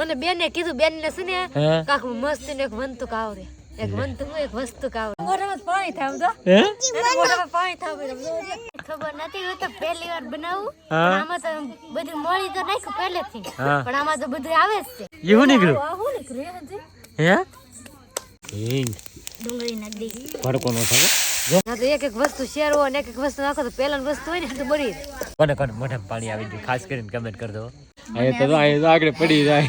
મને બેને કીધું બેન ને છે ને કાક મસ્ત ને એક વંતુક આવડે. એક વંતુક એક વસ્તુ આવડે. મોઢામાં પાણી થાય તો. હે? મોઢામાં પાણી થાય ખબર નથી હોય તો પહેલી વાર બનાવું. આમાં તો બધું મળી તો નાખ્યું પહેલેથી. પણ આમાં તો બધું આવે જ છે. એવું નીકળ્યું? આવું નીકળ્યું હે હે? હિંગ ડુંગળી નાખી ભડકો નો થાય? તો એક એક વસ્તુ શેર હોય એક એક વસ્તુ નાખો તો પહેલા વસ્તુ હોય ને તો બળી કોને કોને મોઢામાં પાણી આવી ગયું? ખાસ કરીને કમેન્ટ કરી અહીં તો અહીં આગળ પડી જાય.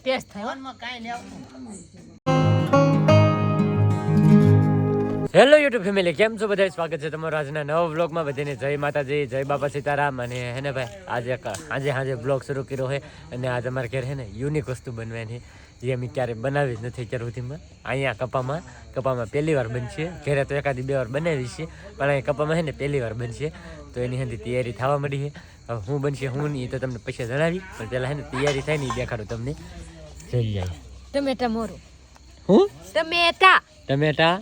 ટેસ્ટ થાય હેલો યુટ્યુબ ફેમિલી કેમ છો બધા સ્વાગત છે તમારું આજના નવા વ્લોગમાં બધાને જય માતાજી જય બાપા સીતારામ અને હે ને ભાઈ આજે આજે આજે બ્લોગ શરૂ કર્યો છે અને આજે અમારે ઘેર હે ને યુનિક વસ્તુ બનવાની. જે અમે ક્યારે બનાવી જ નથી અત્યાર સુધીમાં. અહીંયા કપામાં કપામાં પહેલી વાર બનશે. ઘેરે તો એકાદી બે વાર બનાવી છે પણ અહીંયા કપામાં હે ને પહેલી વાર બનશે. તો એની હંધી તૈયારી થવા મળી છે. હવે શું બનશે હું નહીં તો તમને પૈસા જણાવી. પણ પહેલાં હે ને તૈયારી થાય ને એ દેખાડું તમને. જોઈ જાય ટમેટા મોરું. હું? ટમેટા. ટમેટા?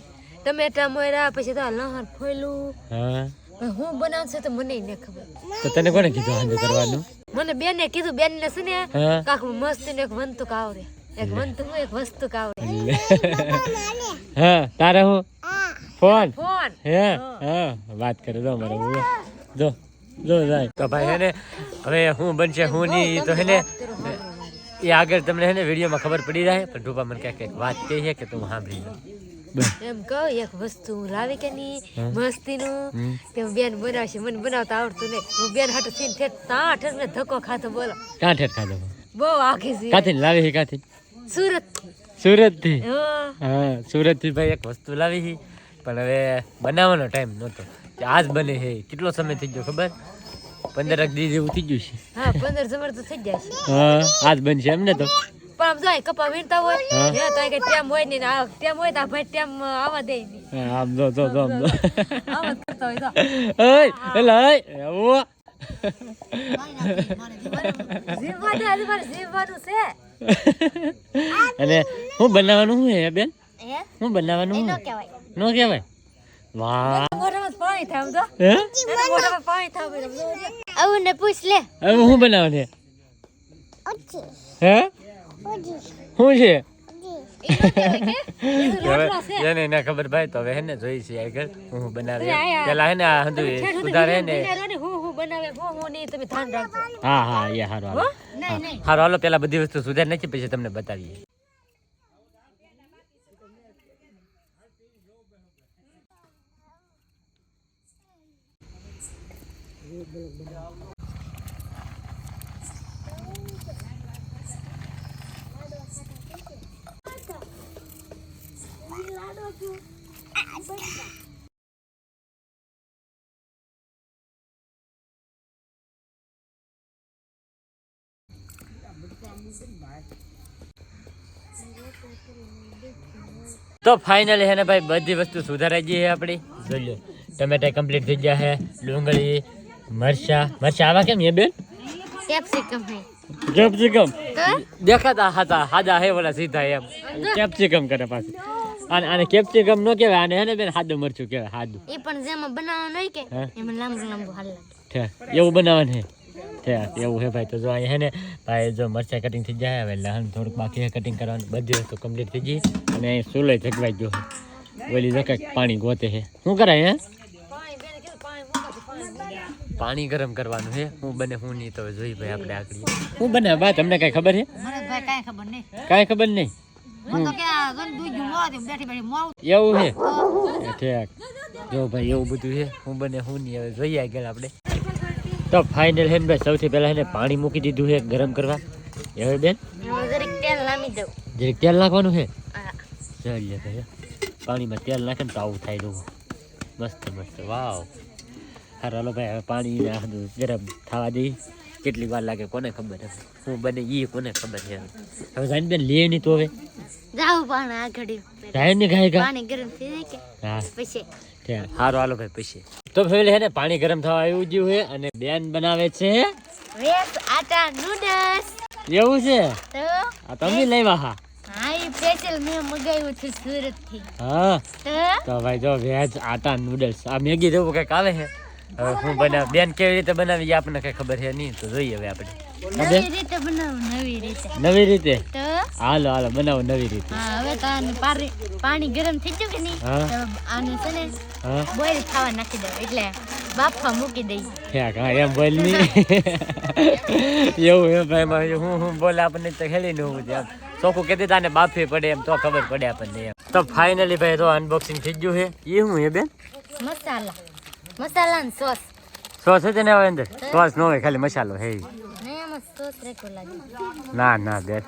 ટમેટા મોરા પછી તો લહણ ફોયલું. હા. હું બનાવશે તો મને ન ખબર. તો તને કોને કીધું હાંજુ કરવાનું? મને બેને કીધું બેન ને છે ને હા. કાક મસ્ત ને એક વંતુક આવડે. એક વંતુક એક વસ્તુ કાવડે હા તારે હું? ફોન? ફોન. હે? હા વાત કરે જો મારો. જો જો જાય. તો ભાઈ હેને હવે હું બનશે હું ની તો હેને એ આગળ તમને હેને વિડીયોમાં ખબર પડી જાય પણ ટૂંપા મને ક્યાંક કંઈક વાત કહી છે કે તું સાંભળી લે. એમ કહું એક વસ્તુ હું લાવી કે નહીં મસ્તીનું નું કે બેન બનાવશે મને બનાવતા આવડતું નહીં. હું બેન હાટુ થઈને ઠેઠ તા ઠેઠ મેં ધક્કો ખાતો બોલો. કાં ઠેઠ ખાધો? બહુ આખી કાથી લાવી કાથી સુરત. સુરતથી હા સુરતથી ભાઈ એક વસ્તુ લાવી છે પણ હવે બનાવવાનો ટાઈમ નહોતો. આજ બને છે કેટલો સમય થઈ ગયો ખબર? પંદર એક દી જેવું થઈ ગયું છે. હા પંદર સમર તો થઈ જાય છે. હા આજ બનશે એમ ને તો? પણ આમ જાય કપા વીણતા હોય હા. તો કઈ ટેમ હોય નહીં ને આ ટેમ હોય તો આ ભાઈ ટેમ આવવા દે હા, આમ જો જો જો આમ જો. આવા કરતા હોય તો ઓય એલા ઓય ઓ જીવવાનું જીવવાનું છે. અને હું બનાવવાનું શું હે બેન? હે? બનાવવાનું શું કહેવાય. નો કહેવાય? વાહ. હે? બનાવવાનું હે? હે શું છે? જેને ના ખબર ભાઈ તો હવે હે ને જોઈ છે આગળ. હું હું બનાવી એમ. પેલા હે ને આ હંધુ સુધાર હે ને? હું હું બનાવે હું હું નહીં તમે ધ્યાન રાખજો. હા હા એ હારો હાલો. નહીં નહીં. હારો હાલો પેલા બધી વસ્તુ સુધાર નાખી પછી તમને બતાવીએ. તો ફાઇનલી હે ને ભાઈ બધી વસ્તુ સુધારાઈ ગઈ છે આપણી. જોઈ લો ટમેટા કમ્પ્લીટ થઈ ગયા છે ડુંગળી મરચા. મરચા આવા કેમ એ બેન? કેપ્સિકમ હે. કેપ્સિકમ? દેખાતા હતા હાજા હે ઓલા સીધા એમ. કેપ્સિકમ કરે પાછું. આને આને કેપ્સિકમ નો કહેવાય આને હે ને બેન સાદું મરચું કહેવાય સાદું એ પણ જેમાં બનાવવાનું હોય કે એમાં લાંબુ લાંબુ હાલ લાગે. એવું બનાવવાનું હે? એવું હે ભાઈ તો જો અહીંયા હે ને ભાઈ જો મરચા કટિંગ થઈ જાય હવે લહણ થોડુંક બાકી હે કટિંગ કરવાનું બધી વસ્તુ કમ્પ્લીટ થઈ ગઈ. અને અહીં સુલે જગવાઈ ગયો ઓલી કંઈક પાણી ગોતે હે. શું કરાય હે? પાણી ગરમ કરવાનું હે. હું બને હું નહીં તો જોઈ ભાઈ આપણે આગળ. હું બને બા તમને કાંઈ ખબર હે? કાંઈ ખબર નહીં. કાંઈ ખબર નહીં? એવું હે. ઠેક જો ભાઈ એવું બધું છે હું બને હું નહીં હવે જોઈએ આગળ આપણે. તો ફાઇનલ હે ભાઈ સૌથી પહેલા એને પાણી મૂકી દીધું છે ગરમ કરવા. હવે બેન? જરીક તેલ નાખવાનું છે? હા. ભાઈ પાણીમાં તેલ નાખે ને તો આવું થાય દઉં મસ્ત મસ્ત વાવ. હારો હાલો ભાઈ હવે પાણી ગરમ થવા દઈ કેટલી વાર લાગે કોને ખબર હશે? હું બને એ કોને ખબર છે? હવે જાણી બેન લે ની તો હવે. જાવ પણ આ ઘડી જાય ને ગાય પાણી ગરમ થઈ જાય કે? હા. પછી. સારું હાલો ભાઈ પછી. તો ફેમિલી હે ને પાણી ગરમ થવા આવ્યું જ્યું છે અને બેન બનાવે છે વેસ આટા નૂડલ્સ એવું છે? તો? આ તમે લેવા હા. હા સ્પેશિયલ મેં મગાવ્યું છે સુરતથી હા. તો? તો ભાઈ જો વેજ આટા નૂડલ્સ આ મેગી જેવું કંઈક આવે છે. હવે હું બનાવ બેન કેવી રીતે બનાવી આપણને કઈ ખબર છે નહીં તો જોઈએ હવે આપણે. નવી રીતે બનાવો નવી રીતે. નવી રીતે? હાલો હાલો બનાવો નવી રીતે. હા હવે તો આને પાણી ગરમ થઈ ગયું કે નહીં. આને છે ને બોઈલ થવા નાખી દો એટલે બાફા મૂકી દઈ ઠેક હા એમ બોલ નહીં. એવું એમ ભાઈ હું હું બોલે આપણને તો ખેલી નું એમ ચોખ્ખું કહેતી તાને બાફી પડે એમ તો ખબર પડે આપણને એમ. તો ફાઇનલી ભાઈ તો અનબોક્સિંગ થઈ ગયું છે. એ શું હે બેન? મસાલા. સોસ. સોસ છે ને હવે અંદર? સોસ નો હોય ખાલી મસાલો હે. નહીં આમાં સોસ રેકો લાગે. ના ના બેન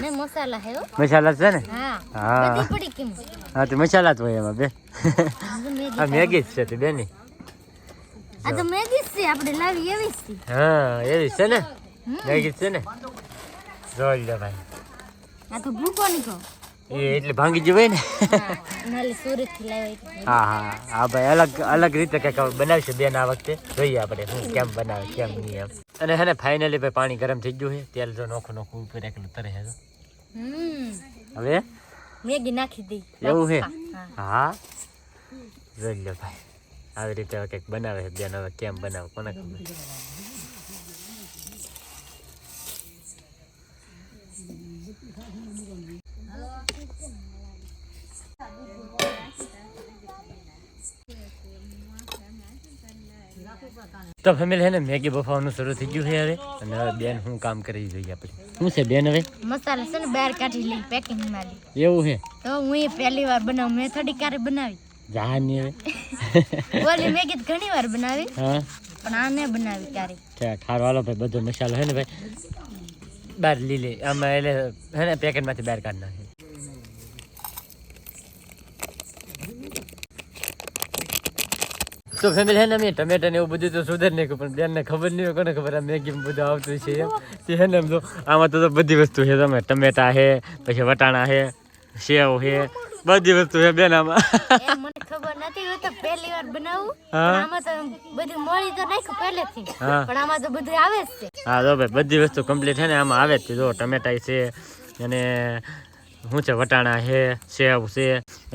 નહીં મસાલા હે મસાલા છે ને? હા. હા. પડી કેમ હા તો મસાલા જ હોય એમાં બેન આ મેગી જ છે તે બેન. આ તો મેગી જ છે આપણે લાવી એવી જ છે. હા એવી છે ને? મેગી છે ને? જોઈ લે ભાઈ. આ તો ભૂકો નીકળો. એ એટલે ભાંગી જવાય ને? હા હા હા. ભાઈ અલગ અલગ રીતે કંઈક બનાવશે બેન આ વખતે. જોઈએ આપણે હું કેમ બનાવે કેમ નહીં એમ. અને હે ને ફાઇનલી ભાઈ પાણી ગરમ થઈ ગયું છે. તેલ જો નોખું નોખું ઉપર એકલું તરે છે હવે? મેગી નાખી દઈ. એવું છે? હા. હા. જોઈ લો ભાઈ. આવી રીતે હવે કંઈક બનાવે છે બેન. હવે કેમ બનાવે કોને ખબર? તો ફેમિલી હે ને મેગી બફાવાનું શરૂ થઈ ગયું છે હવે. અને હવે બેન હું કામ કરી જોઈએ આપણે? શું છે બેન હવે? મસાલા છે ને બહાર કાઢી લઈ પેકિંગમાં એવું છે? તો હું એ પહેલી વાર બનાવું મેં થોડી ક્યારે બનાવી. જહાની હવે ઓલી મેગી ઘણી વાર બનાવી. હા. પણ આને બનાવી ક્યારે હારો હાલો ભાઈ બધો મસાલો હે ને ભાઈ. બહાર લીલી આમાં એટલે હે ને પેકેટમાંથી બહાર કાઢી નાખે. તો ફેમિલી હે ને મેં ટમેટા ને એવું બધું તો સુધર નાખ્યું પણ બેનને ખબર નહીં કોને ખબર આ મેગી બધું આવતું છે એમ. હે ને એમ તો આમાં તો બધી વસ્તુ છે તમે ટમેટા છે પછી વટાણા છે સેવ છે બધી વસ્તુ છે બેન આમાં. મને ખબર નથી હું તો પહેલી વાર બનાવું. આમાં તો બધું મળી તો નાખ્યું પહેલેથી. પણ આમાં તો બધું આવે જ છે. હા જો ભાઈ બધી વસ્તુ કમ્પ્લીટ છે ને આમાં આવે જ છે. જો ટમેટા છે અને શું છે વટાણા છે સેવ છે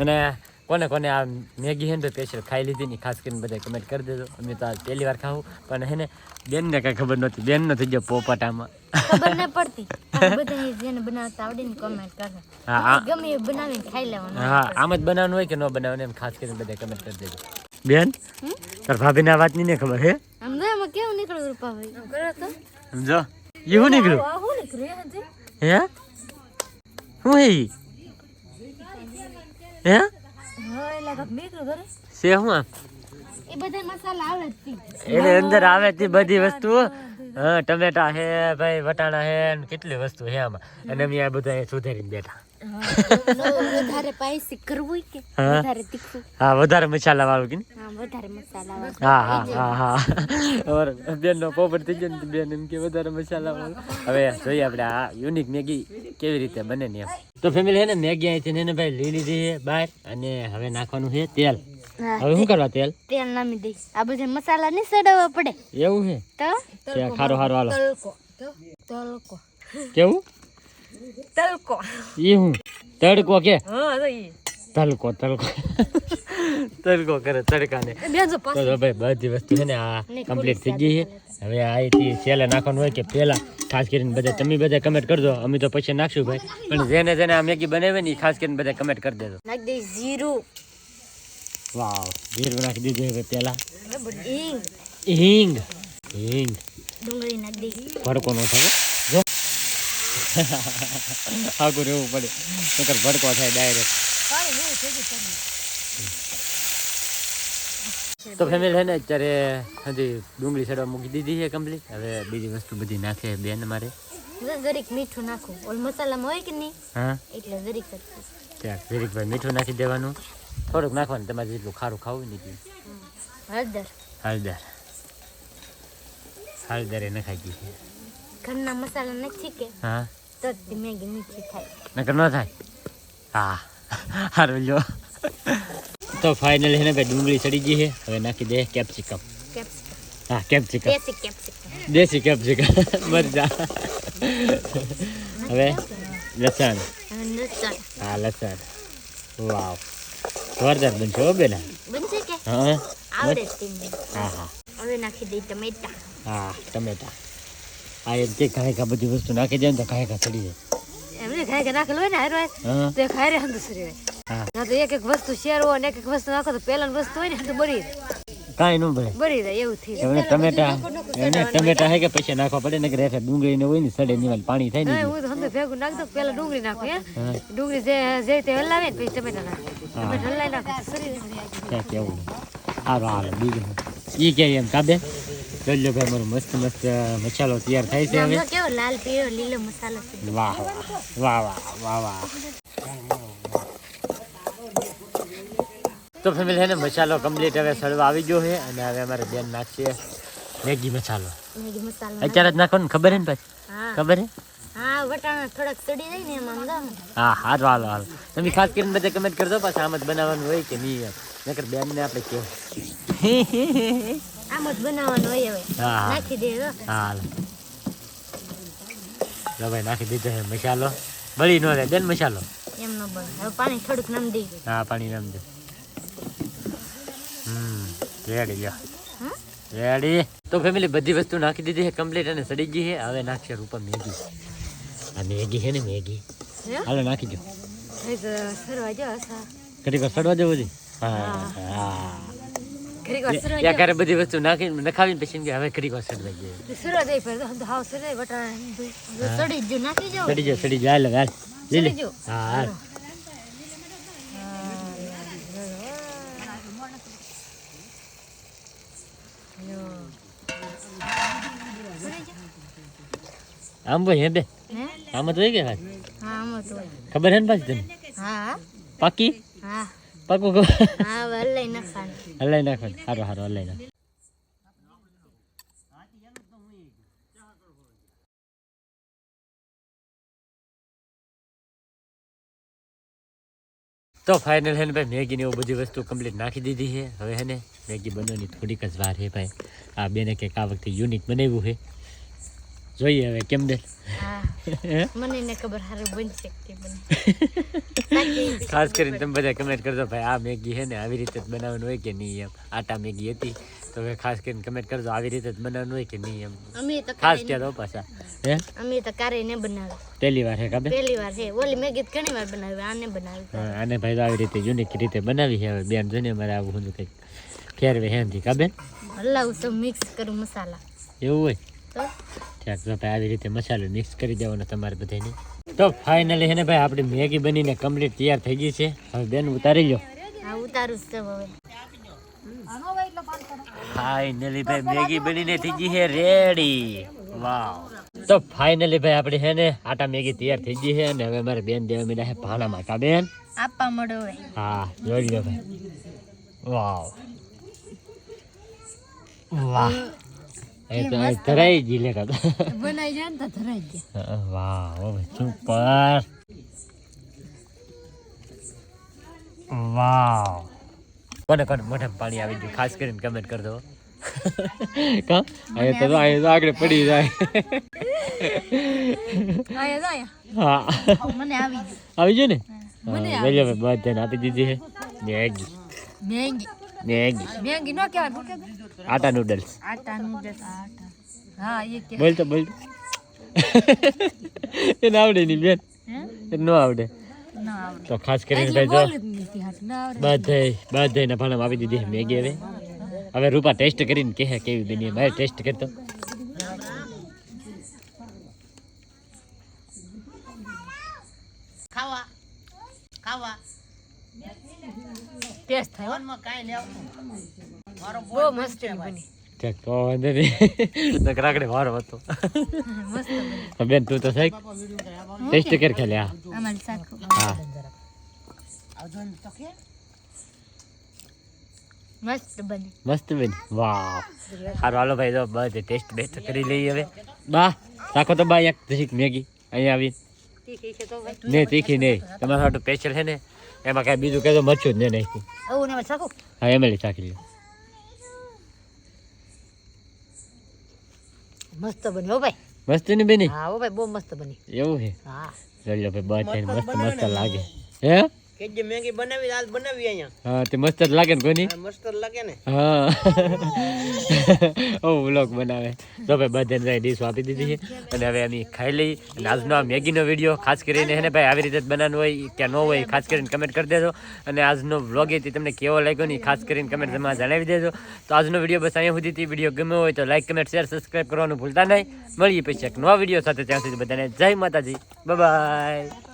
અને કોને કોને આ મેગી હેન ને સ્પેશિયલ ખાઈ લીધી ની ખાસ કરીને બધા કમેન્ટ કરી દેજો. અમે તો આ પહેલી વાર ખાવું પણ હે ને બેનને કાંઈ ખબર નહોતી. બેનનો થઈ ગયો પોપટામાં. ખબર ન પડતી. બધા જેને બનાવતા આવડે ને કમેન્ટ કરે. હા ગમે એ બનાવીને ખાઈ લેવાનું. હા આમ જ બનાવવાનું હોય કે ન બનાવવાનું એમ ખાસ કરીને બધા કમેન્ટ કરી દેજો. બેન તાર ભાભીને વાતની ને ખબર હે? આમ જો એમાં કેવું નીકળ્યું રૂપાભાઈ? તો. સમજો એવું નીકળ્યું? શું નીકળ્યું હે? શું હે હે? હા છે હું એ બધા મસાલા આવે તી. અંદર આવે તે બધી વસ્તુઓ હા ટમેટા છે ભાઈ વટાણા છે ને કેટલી વસ્તુ છે આમાં. અને અમે આ બધા સુધારીને બેઠા. વધારે પાયસી કરવું કે? હા. વધારે તીખું? હા વધારે મસાલા વાળું કે હા વધારે મસાલા વાળું. હા હા હા ઓર બેનનો પોપટ થઈ ગયો ને બેન એમ કે વધારે મસાલા વાળું. હવે જોઈએ આપણે આ યુનિક મેગી કેવી રીતે બને ને એમ. તો ફેમિલી હે ને મેગી અહીંથી ને ભાઈ લઈ લીધી છે બહાર અને હવે નાખવાનું છે તેલ. હવે શું કરવા તેલ? તેલ નામી દઈશ. આ બધા મસાલા નહીં સડાવવા પડે. એવું છે તો? ખારો ખારો હાલો. તલકો. તલકો. કેવું? તલકો. એ હું? તડકો કે? હા તો ઈ. તલકો તલકો. તડકો કરે તડકાને. તો ભાઈ બધી વસ્તુ છે ને આ કમ્પ્લીટ થઈ ગઈ છે. હવે અહીંથી છેલ્લે નાખવાનું હોય કે પહેલાં ખાસ કરીને બધા તમે બધા કમેન્ટ કરજો. અમે તો પછી નાખશું ભાઈ. પણ જેને જેને આ મેગી બનાવે ને ખાસ કરીને બધા કમેન્ટ કરી દેજો. નાખી દે જીરું. વાવ જીરું નાખી દીધું હવે પહેલાં. હિંગ. હિંગ. હિંગ. ડુંગળી નાખી દે ભડકો નો થયો જો. આગળ રહેવું પડે. નકર ભડકો થાય ડાયરેક્ટ. તો ફેમિલી છે ને અત્યારે હજી ડુંગળી સડવા મૂકી દીધી છે કમ્પ્લીટ હવે બીજી વસ્તુ બધી નાખે બેન મારે. જરીક મીઠું નાખું. ઓલ મસાલામાં હોય કે નહીં? હા? એટલે જરીક ત્યાં ત્યાં ભાઈ મીઠું નાખી દેવાનું. થોડુંક નાખવાનું તમારે જેટલું ખારું ખાવું નહીં હળદર. હળદર. હળદર એ નખાઈ છે. ઘરના મસાલા નથી કે? હા? તો મેગી મીઠી થાય. નકર ન થાય? હા. સારું લો તો ફાઇનલ છે ને ભાઈ ડુંગળી ચડી ગઈ છે. હવે નાખી દે કેપ્સિકમ કેપ્સિકમ હા કેપ્સિકમ દેશી કેપ્સિકમ દેશી કેપ્સિકમ મરચા હવે લસણ. અને લસણ. હા લસણ. વાવ. જોરદાર બનશે હો બેના. બનશે કે? હા આવડે જ તેમને. હા હા. હવે નાખી દઈ ટમેટા. હા ટમેટા. આ એમ કે કાંઈ કા બધી વસ્તુ નાખી દે ને તો કાંઈ કા ચડી જાય. એમને ખાય કે નાખેલું હોય ને હારો તો એ ખાય રે હંધુ સરી હોય. હા. ના તો એક એક વસ્તુ શેર હોય ને એક એક વસ્તુ નાખો તો પેલા વસ્તુ હોય ને તો બરી કાંઈ ન ભલે. બળી જાય એવું થઈ જાય. એમને ટમેટા એને ટમેટા હે કે પછી નાખવા પડે? ને કે રેઠે ડુંગળી ને હોય ને સડે ની પાણી થાય ને હું તો હંધુ ભેગું નાખ દો પેલા ડુંગળી નાખો હે? ડુંગળી જે જે તે હલાવે ને પછી ટમેટા નાખો. ટમેટા હલાવી નાખો. ક્યાં કેવું સારું હાલ બીજું ઈ કે એમ કાબે? જોઈ ભાઈ મારો મસ્ત મસ્ત મસાલો તૈયાર થાય છે હવે. કેવો? લાલ પીળો લીલો મસાલો છે. વાહ વાહ વાહ વાહ વાહ તો ફેમિલી છે ને મસાલો કમ્પ્લીટ હવે સળવા આવી ગયો છે અને હવે અમારે બેન નાખશે મેગી મસાલો. મેગી મસાલો. અત્યારે જ નાખો ને ખબર હે ને પછી ખબર હે? હા વટાણા થોડાક સડી જાય ને એમાં હા હારું હાલો હાલો. તમે ખાસ કરીને બધા કમેન્ટ કરજો પાછા આમ જ બનાવવાનું હોય કે નહીં નકર બેનને આપણે કેવું આમ જ બનાવવાનું હોય હવે. હા હા. નાખી દે તો હા હાલો. જો ભાઈ નાખી દીધો છે મસાલો. બળી ન રહે. બેન મસાલો. એમ ન બને. હવે પાણી થોડુંક નામ દઈ હા પાણી નામ દે. હમ રેડી લ્યો. હમ? રેડી. તો ફેમિલી બધી વસ્તુ નાખી દીધી છે કમ્પ્લીટ અને સડી ગઈ છે. હવે નાખશે રૂપા મેગી. આ મેગી છે ને મેગી. હે? હાલો નાખી દો. એ તો સરવા જો અસા. ઘડીક વાર સડવા દેવું છે હા. હા. ઘડીક વાર સરવા યા કરે બધી વસ્તુ નાખી નખાવીને પછી એમ કે હવે ઘડીક વાર સડવા જાય જો સરવા દઈ પર તો હાવ સરે વટાણા જો સડી જ જો નાખી જાવ સડી જાય સડી જાય હાલ હાલ લે લે સડી જો હા હાલ આમ ભાઈ હે બે હે આમ જ હોય કે હાલ હા આમ તો હોય. ખબર હે ને પાછી તને હા પાકી હા પાકું ખબર હા વલ્લઈ નાખવાનું. હલાઈ નાખવાનું. સારું સારું હલાઈ નાખ તો ફાઇનલ હે ને ભાઈ મેગી ને એવું બધી વસ્તુ કમ્પ્લીટ નાખી દીધી છે. હવે હે ને મેગી બનવાની થોડીક જ વાર છે ભાઈ. આ બેને કંઈક આ વખતે યુનિક બનાવ્યું છે. જોઈએ હવે કેમ દે. હા. મને એને ખબર હારું બનશે કે બને ખાસ કરીને તમે બધા કમેન્ટ કરજો ભાઈ આ મેગી છે ને આવી રીતે જ બનાવવાનું હોય કે નહીં એમ? આટા મેગી હતી. તો હવે ખાસ કરીને કમેન્ટ કરજો આવી રીતે જ બનાવવાનું હોય કે નહીં એમ? અમે તો ખાસ કે કહેતો પાછા. હે? અમે તો કારે ને બનાવે પહેલી વાર હે કાબે પહેલી વાર હે. ઓલી મેગી ઘણી વાર બનાવી આને બનાવી આને ભાઈ તો આવી રીતે યુનિક રીતે બનાવી છે હવે. બેન જોને મારે આવું હું કંઈક ફેરવે હેનથી કાબે હલાવું તો મિક્સ કરું મસાલા. એવું હોય? તો. તો ભાઈ આવી રીતે મસાલો મિક્સ કરી દેવાનો તમારે બધાને તો ફાઇનલી હે ને ભાઈ આપણી મેગી બનીને કમ્પ્લીટ તૈયાર થઈ ગઈ છે. હવે બેન ઉતારી લો હા ઉતારું છું હવે. ફાઇનલી ભાઈ મેગી બનીને થઈ ગઈ છે રેડી વાવ તો ફાઇનલી ભાઈ આપણે હે ને આટા મેગી તૈયાર થઈ ગઈ છે અને હવે મારે બેન દેવા મીડા છે ભાણામાં માતા બેન? આપવા મળો હા જોઈ લો ભાઈ. વાવ વાહ ધરાઈ જી લે કા બનાવી જાય ને તો ધરાઈ ગયા વાહ સુપર વાવ. કોને કોને મોઢામાં પાણી આવી ગયું. ખાસ કરીને કમેન્ટ કરી દો કા અહીંયા તો અહીંયા તો આગળ પડી જાય. આયા હા. મને આવી આવી ગયું ને? મને આવી બધાને આપી દીધી છે. Maggi Maggi Maggi. મેગી નો કહેવાય ભૂકે આટા નૂડલ્સ આટા નૂડલ્સ આટા હા એ કે બોલ તો બોલ એ ના આવડે નહીં બેન. હે? એને ન આવડે. ના તો ખાસ કરીને ભાઈ જો બધે બધે ને ના ભાણામાં આવી દીધી મેગી હવે. હવે રૂપા ટેસ્ટ કરીને કહે કેવી બની. ભાઈ ટેસ્ટ કરતો ખાવા ખાવા ટેસ્ટ થાય બહુ મસ્ત બની. ઠીક તો વારો હતો. બની તો બેન તું તો સાહેબ ટેસ્ટ કર ખાલી હા. હા. મસ્ત બની. મસ્ત બેન. વાહ. હાલો ભાઈ બધે ટેસ્ટ બેસ્ટ કરી લઈએ હવે. બા રાખો તો બા એક મેગી. અહીંયા આવી નહીં તીખી નહીં તમારા હાટું સ્પેશિયલ છે ને? એમાં કાંઈ બીજું કહેતો મરચું જ નહીં નાખ્યું. એવું ને સાખો હા એમએલએ ચાખી લ્યો મસ્ત બની હો ભાઈ. મસ્તની બેની? હા ભાઈ બહુ મસ્ત બની. એવું છે? હા. જોઈ ભાઈ બસ મસ્ત મસ્ત લાગે. હે? કે જે મેગી બનાવી બનાવી અહીંયા. હા તે મસ્ત લાગે ને કોની મસ્ત લાગે ને. હા. ઓ વ્લોગ બનાવે. તો ભાઈ બધાને જાય ડીશ આપી દીધી છે. અને હવે અમે ખાઈ લઈ. અને આજનો આ મેગીનો વીડિયો ખાસ કરીને ભાઈ આવી રીતે બનાવવાનું હોય કે ન હોય ખાસ કરીને કમેન્ટ કરી દેજો. અને આજનો વ્લોગ એ તમને કેવો લાગ્યો ને ખાસ કરીને કમેન્ટ તમે જણાવી દેજો. તો આજનો વીડિયો બસ અહીંયા સુધી વીડિયો ગમ્યો હોય તો લાઈક કમેન્ટ શેર સબસ્ક્રાઈબ કરવાનું ભૂલતા નહીં. મળીએ પછી એક નવા વીડિયો સાથે. ત્યાં સુધી બધાને જય માતાજી. બાય